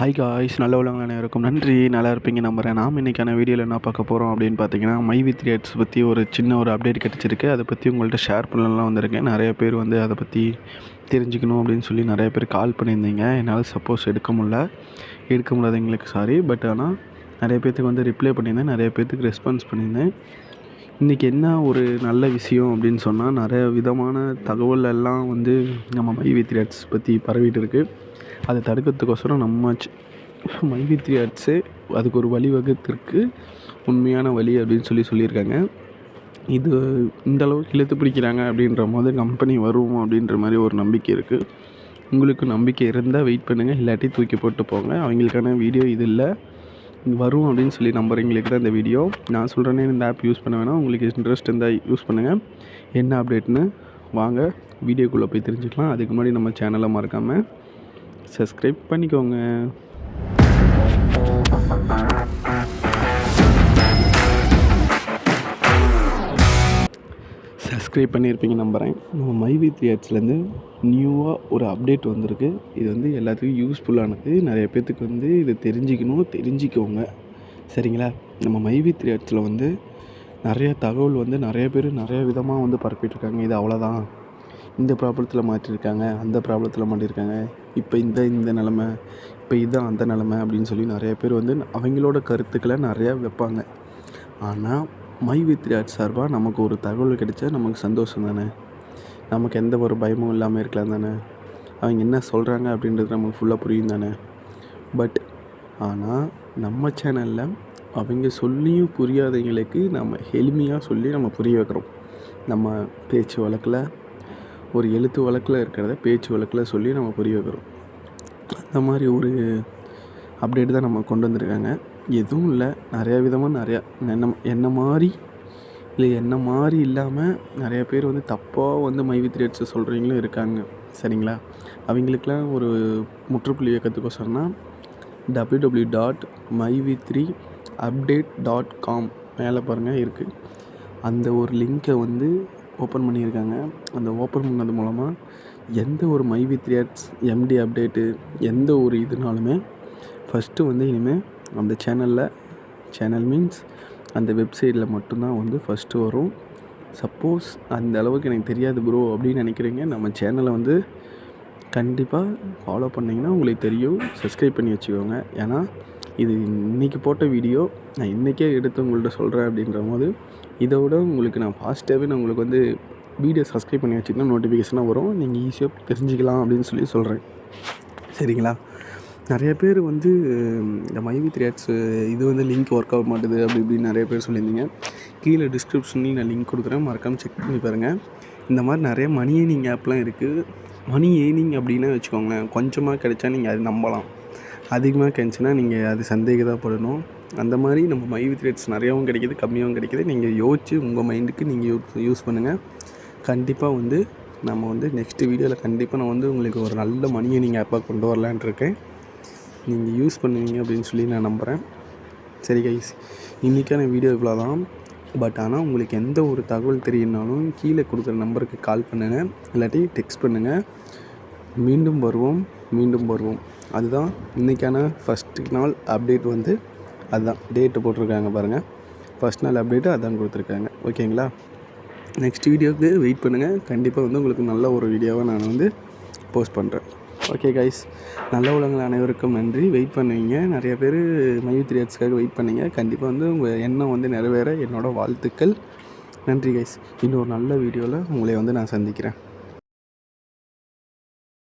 Hi guys நல்ல உள்ளவங்க அனைவருக்கும். நன்றி நல்லா இருப்பீங்க நம்புகிறேன் நாம் இன்றைக்கான வீடியோவில் என்ன பார்க்க போகிறோம் அப்படின்னு பார்த்தீங்கன்னா மை வித் ரேட்ஸ் பற்றி ஒரு சின்ன ஒரு அப்டேட் கிடச்சிருக்கு. அதை பற்றி உங்கள்கிட்ட ஷேர் பண்ணலாம் வந்திருக்கேன். நிறைய பேர் வந்து அதை பற்றி தெரிஞ்சுக்கணும் அப்படின்னு சொல்லி நிறைய பேர் கால் பண்ணியிருந்தீங்க. என்னால் சப்போஸ் எடுக்க முடில எடுக்க முடியாது எங்களுக்கு சாரி பட் ஆனால் நிறைய பேர்த்துக்கு வந்து ரிப்ளை பண்ணியிருந்தேன். நிறைய பேர்த்துக்கு ரெஸ்பான்ஸ் பண்ணியிருந்தேன். இன்றைக்கி என்ன ஒரு நல்ல விஷயம் அப்படின்னு சொன்னால் நிறைய விதமான தகவல் எல்லாம் வந்து நம்ம மை வித் ரேட்ஸ் பற்றி பரவிட்டு இருக்குது அதை தடுக்கிறதுக்கோசரம் நம்ம மைவித்ரி ஆர்ட்ஸே அதுக்கு ஒரு வழிவகுத்திற்கு உண்மையான வழி அப்படின்னு சொல்லி சொல்லியிருக்காங்க. இது இந்த அளவுக்கு இழுத்து பிடிக்கிறாங்க அப்படின்ற போது கம்பெனி வரும் அப்படின்ற மாதிரி ஒரு நம்பிக்கை இருக்குது உங்களுக்கு நம்பிக்கை இருந்தால் வெயிட் பண்ணுங்கள் இல்லாட்டி தூக்கி போட்டு போங்க. அவங்களுக்கான வீடியோ இது இல்லை. வரும் அப்படின்னு சொல்லி நம்புறவங்களுக்கு தான் இந்த வீடியோ நான் சொல்கிறேன்னே இந்த ஆப் யூஸ் பண்ண வேணாம். உங்களுக்கு இன்ட்ரெஸ்ட் இருந்தால் யூஸ் பண்ணுங்கள் என்ன அப்டேட்னு வாங்க. வீடியோக்குள்ளே போய் தெரிஞ்சுக்கலாம். அதுக்கு முன்னாடி நம்ம சேனலை மறக்காமல் சப்ஸ்கிரைப் பண்ணிக்கோங்க. சப்ஸ்கிரைப் பண்ணியிருப்பீங்க நம்புகிறேன் நம்ம மை வித் ரியாட்ஸ்லேருந்து நியூவாக ஒரு அப்டேட் வந்திருக்கு. இது வந்து எல்லாத்துக்கும் யூஸ்ஃபுல்லானது. நிறைய பேர்த்துக்கு வந்து இதை தெரிஞ்சுக்கணும் தெரிஞ்சுக்கோங்க. சரிங்களா? நம்ம மை த்ரீ ரியாட்ஸில் வந்து நிறைய தகவல் வந்து நிறைய பேர் நிறைய விதமாக வந்து பரப்பிட்டுருக்காங்க இது அவ்வளோதான் இந்த ப்ராப்ளத்தில் மாட்டியிருக்காங்க அந்த ப்ராப்ளத்தில் மாட்டியிருக்காங்க இப்போ இந்த இந்த நிலமை இப்போ இதுதான் அந்த நிலமை அப்படின்னு சொல்லி நிறைய பேர் வந்து அவங்களோட கருத்துக்களை நிறையா வைப்பாங்க. ஆனால் மை வித் ஆர்ட் சார்பாக நமக்கு ஒரு தகவல் கிடைச்சா நமக்கு சந்தோஷம் தானே? நமக்கு எந்த ஒரு பயமும் இல்லாமல் இருக்கலாம் தானே? அவங்க என்ன சொல்கிறாங்க அப்படின்றது நமக்கு ஃபுல்லாக புரியும் தானே? பட் ஆனால் நம்ம சேனலில் அவங்க சொல்லியும் புரியாதவங்களுக்கு நம்ம எளிமையாக சொல்லி நம்ம புரிய வைக்கிறோம். நம்ம பேச்சு வழக்கில் ஒரு எழுத்து வழக்கில் இருக்கிறத பேச்சு வழக்கில் சொல்லி நம்ம புரிய வைக்கிறோம். அந்த மாதிரி ஒரு அப்டேட் தான் நம்ம கொண்டு வந்திருக்காங்க. எதுவும் இல்லை. நிறையா விதமாக நிறையா என்ன என்ன மாதிரி இல்லை என்ன மாதிரி இல்லாமல் நிறைய பேர் வந்து தப்பாக வந்து மைவி த்ரேட்ஸை சொல்கிறவங்களும் இருக்காங்க. சரிங்களா? அவங்களுக்குலாம் ஒரு முற்றுப்புள்ளி இயக்கத்துக்கோசரம்னா W W dot MyV three update dot com மேலே பாருங்கள் இருக்குது அந்த ஒரு லிங்க்கை வந்து ஓப்பன் பண்ணியிருக்காங்க. அந்த ஓப்பன் பண்ணது மூலமாக எந்த ஒரு மை வித் ரியாட்ஸ் எம்டி அப்டேட்டு எந்த ஒரு இதுனாலுமே ஃபஸ்ட்டு வந்து இனிமேல் அந்த சேனலில் சேனல் மீன்ஸ் அந்த வெப்சைட்டில் மட்டும்தான் வந்து ஃபஸ்ட்டு வரும். சப்போஸ் அந்த அளவுக்கு எனக்கு தெரியாது ப்ரோ அப்படின்னு நினைக்கிறீங்க நம்ம சேனலை வந்து கண்டிப்பாக ஃபாலோ பண்ணிங்கன்னா உங்களுக்கு தெரியும். சப்ஸ்கிரைப் பண்ணி வச்சுக்கோங்க. ஏன்னா இது இன்றைக்கி போட்ட வீடியோ நான் இன்றைக்கே எடுத்து உங்கள்கிட்ட சொல்கிறேன் அப்படின்ற போது இதை விட உங்களுக்கு நான் ஃபாஸ்ட்டாகவே நான் உங்களுக்கு வந்து வீடியோ சப்ஸ்கிரைப் பண்ணி வச்சிங்கன்னா நோட்டிஃபிகேஷனாக வரும். நீங்கள் ஈஸியாக தெரிஞ்சுக்கலாம் அப்படின்னு சொல்லி சொல்கிறேன் சரிங்களா? நிறைய பேர் வந்து இந்த மைவி த்ரேட்ஸு இது வந்து லிங்க் ஒர்க் ஆக மாட்டுது அப்படி இப்படின்னு நிறைய பேர் சொல்லியிருந்தீங்க. கீழே டிஸ்கிரிப்ஷன்லேயும் நான் லிங்க் கொடுக்குறேன். மறக்காமல் செக் பண்ணி பாருங்கள் இந்த மாதிரி நிறைய மணி ஏர்னிங் ஆப்லாம் இருக்குது மணி ஏர்னிங் அப்படின்னா வச்சுக்கோங்களேன் கொஞ்சமாக கிடைச்சா நீங்கள் அது நம்பலாம். அதிகமாக கிடைச்சுன்னா நீங்கள் அது சந்தேகப்படணும் அந்த மாதிரி நம்ம மை வித்ரேட்ஸ் நிறையாவும் கிடைக்கிது கம்மியாகவும் கிடைக்கிது. நீங்கள் யோசிச்சு உங்கள் மைண்டுக்கு நீங்கள் யூஸ் யூஸ் பண்ணுங்கள் கண்டிப்பாக வந்து நம்ம வந்து நெக்ஸ்ட்டு வீடியோவில் கண்டிப்பாக நான் வந்து உங்களுக்கு ஒரு நல்ல மணியை நீங்கள் ஆப்பாக கொண்டு வரலான் இருக்கேன். நீங்கள் யூஸ் பண்ணுவீங்க அப்படின்னு சொல்லி நான் நம்புகிறேன் சரி கைஸ் இன்றைக்கான வீடியோ இவ்வளோ தான் பட் ஆனால் உங்களுக்கு எந்த ஒரு தகவல் தெரியுனாலும் கீழே கொடுக்குற நம்பருக்கு கால் பண்ணுங்கள் இல்லாட்டி டெக்ஸ்ட் பண்ணுங்கள் மீண்டும் வருவோம் மீண்டும் வருவோம். அதுதான் இன்றைக்கான ஃபஸ்ட்டு நாள் அப்டேட் வந்து அதுதான் டேட்டு போட்டிருக்காங்க பாருங்கள் ஃபஸ்ட் நாள் அப்டேட்டு அதான் கொடுத்துருக்காங்க. ஓகேங்களா நெக்ஸ்ட் வீடியோவுக்கு வெயிட் பண்ணுங்கள் கண்டிப்பாக வந்து உங்களுக்கு நல்ல ஒரு வீடியோவை நான் வந்து போஸ்ட் பண்ணுறேன் ஓகே கைஸ் நல்ல உலகங்கள் அனைவருக்கும் நன்றி. வெயிட் பண்ணுவீங்க. நிறைய பேர் மயூத்ரி த்ரீ வெயிட் பண்ணுங்கள் கண்டிப்பாக வந்து உங்கள் எண்ணம் வந்து நிறைவேற என்னோடய வாழ்த்துக்கள். நன்றி கைஸ் இன்னொரு நல்ல வீடியோவில் உங்களை வந்து நான் சந்திக்கிறேன்.